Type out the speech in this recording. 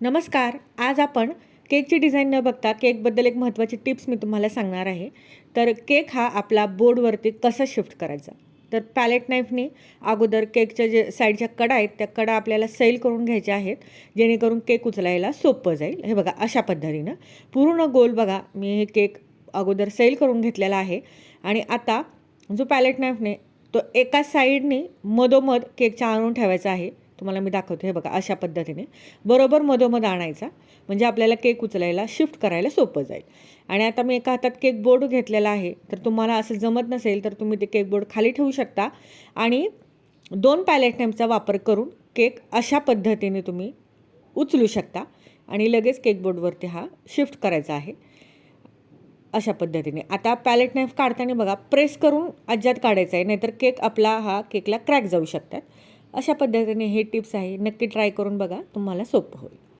नमस्कार आज आपण केकची डिझाईन न बघता केकबद्दल एक महत्त्वाची टिप्स मी तुम्हाला सांगणार आहे. तर केक हा आपला बोर्डवरती कसा शिफ्ट करायचा? तर पॅलेट नाईफने अगोदर केकच्या जे साईडच्या कडा आहेत त्या कडा आपल्याला सैल करून घ्यायच्या आहेत जेणेकरून केक उचलायला सोपं जाईल. हे बघा अशा पद्धतीनं. पूर्ण गोल बघा मी हे केक अगोदर सैल करून घेतलेला आहे. आणि आता जो पॅलेट नाईफने तो एका साईडने मधोमध केकच्या आणून ठेवायचा आहे. तुम्हाला मी दाखवते. हे बघा अशा पद्धतीने. बरोबर मधोमध आणायचा. म्हणजे आपल्याला केक उचलायला शिफ्ट करायला सोपं जाईल. आणि आता मी एका हातात केक बोर्ड घेतलेला आहे. तर तुम्हाला असं जमत नसेल तर तुम्ही ते केक बोर्ड खाली ठेवू शकता. आणि दोन पॅलेट नॅम्पचा वापर करून केक अशा पद्धतीने तुम्ही उचलू शकता. आणि लगेच केक बोर्डवरती हा शिफ्ट करायचा आहे. अशा पद्धतीने. आता पॅलेट नाईफ काढताना बघा प्रेस करून अज्जात काढायचा आहे. नाहीतर केक आपला हा केकला क्रॅक जाऊ शकतात. अशा पद्धतीने हे टिप्स आहे. नक्की ट्राय करून बघा. तुम्हाला सोपं होईल.